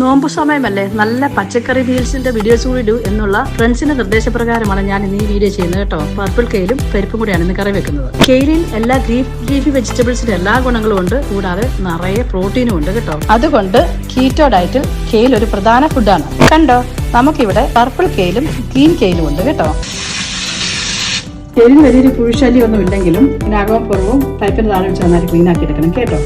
നോമ്പ് സമയമല്ലേ? നല്ല പച്ചക്കറി മീൽസിന്റെ വീഡിയോസ് കൂടി ഇടൂ എന്നുള്ള ഫ്രണ്ട്സിന്റെ നിർദ്ദേശപ്രകാരമാണ് ഞാൻ ഇന്ന് ഈ വീഡിയോ ചെയ്യുന്നത് കേട്ടോ. പർപ്പിൾ കെയിലും പരിപ്പും കൂടിയാണ് ഇന്ന് കറി വെക്കുന്നത്. കെയിലിൽ എല്ലാ ഗ്രീഫ് ലീഫി വെജിറ്റബിൾസിന്റെ എല്ലാ ഗുണങ്ങളും ഉണ്ട്. കൂടാതെ നിറയെ പ്രോട്ടീനും ഉണ്ട് കേട്ടോ. അതുകൊണ്ട് കീറ്റോ ഡയറ്റിൽ കെയിൽ ഒരു പ്രധാന ഫുഡാണ് കണ്ടോ? നമുക്കിവിടെ പർപ്പിൾ കെയിലും ഗ്രീൻ കെയിലും ഉണ്ട് കേട്ടോ. കെയിലിന് വലിയൊരു പുഴുശല്യം ഒന്നും ഇല്ലെങ്കിലും ഇതിനകവും പുറവും പൈപ്പിന് താഴെ വെച്ച് നന്നായിട്ട് ക്ലീൻ ആക്കി എടുക്കണം കേട്ടോ.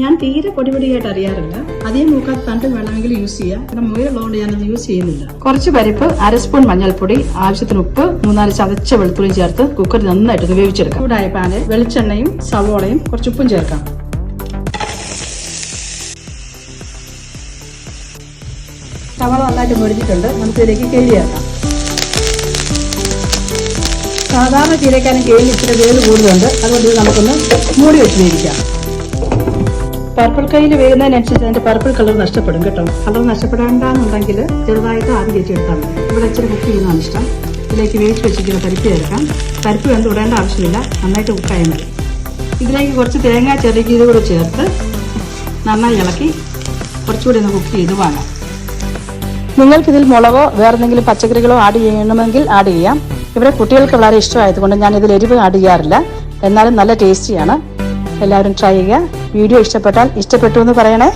ഞാൻ തീരെ പൊടിപൊടിയായിട്ട് അറിയാറില്ല. അതേ മൂക്കാത്ത തണ്ട് വേണമെങ്കിൽ യൂസ് ചെയ്യാം. കാരണം മുയലുള്ളതുകൊണ്ട് ഞാനത് യൂസ് ചെയ്യുന്നില്ല. കുറച്ച് പരിപ്പ് അര സ്പൂൺ മഞ്ഞൾപ്പൊടി ആവശ്യത്തിന് ഉപ്പ് മൂന്നാൽ ചതച്ച വെളുത്തുള്ളിയും ചേർത്ത് കുക്കറിൽ നന്നായിട്ട് വേവിച്ചെടുക്കാം. ചൂടായ പാന് വെളിച്ചെണ്ണയും സവോളയും കുറച്ച് ഉപ്പും ചേർക്കാം. സവോള നന്നായിട്ട് മുരിഞ്ഞിട്ടുണ്ട്. നമുക്കിതിലേക്ക് ചേർക്കാം. സാധാരണ ചീരക്കാനും കേളി ഇച്ചിരി വേവ് കൂടുതലുണ്ട്. അതുകൊണ്ട് നമുക്കൊന്ന് മൂടി വെച്ച് വേവിക്കാം. പർപ്പിൾ കയ്യിൽ വേകുന്നതിനനുസരിച്ച് അതിന്റെ പർപ്പിൾ കളർ നഷ്ടപ്പെടും കേട്ടോ. കളർ നഷ്ടപ്പെടേണ്ടെന്നുണ്ടെങ്കിൽ ചെറുതായിട്ട് ആദ്യം കയറ്റിയെടുത്താൽ മതി. ഇവിടെ ഇച്ചിരി കുക്ക് ചെയ്യുന്നതാണ് ഇഷ്ടം. ഇതിലേക്ക് വേവിച്ച് വെച്ചിരിക്കുന്ന പരിപ്പ് ചേർക്കാം. പരിപ്പ് വെന്ത് വിടേണ്ട ആവശ്യമില്ല. നന്നായിട്ട് കുക്കായാൽ മതി. ഇതിലേക്ക് കുറച്ച് തേങ്ങ ചെറുക്കിയത് കൂടെ ചേർത്ത് നന്നായി ഇളക്കി കുറച്ചുകൂടി ഒന്ന് കുക്ക് ചെയ്ത് വാങ്ങാം. നിങ്ങൾക്കിതിൽ മുളകോ വേറെ എന്തെങ്കിലും പച്ചക്കറികളോ ആഡ് ചെയ്യണമെങ്കിൽ ആഡ് ചെയ്യാം. ഇവിടെ കുട്ടികൾക്ക് വളരെ ഇഷ്ടമായതുകൊണ്ട് ഞാൻ ഇതിൽ എരിവ് ആഡ് ചെയ്യാറില്ല. എന്നാലും നല്ല ടേസ്റ്റിയാണ് എല്ലാവരും ട്രൈ ചെയ്യുക. വീഡിയോ ഇഷ്ടപ്പെട്ടാൽ ഇഷ്ടപ്പെട്ടു എന്ന് പറയണേ.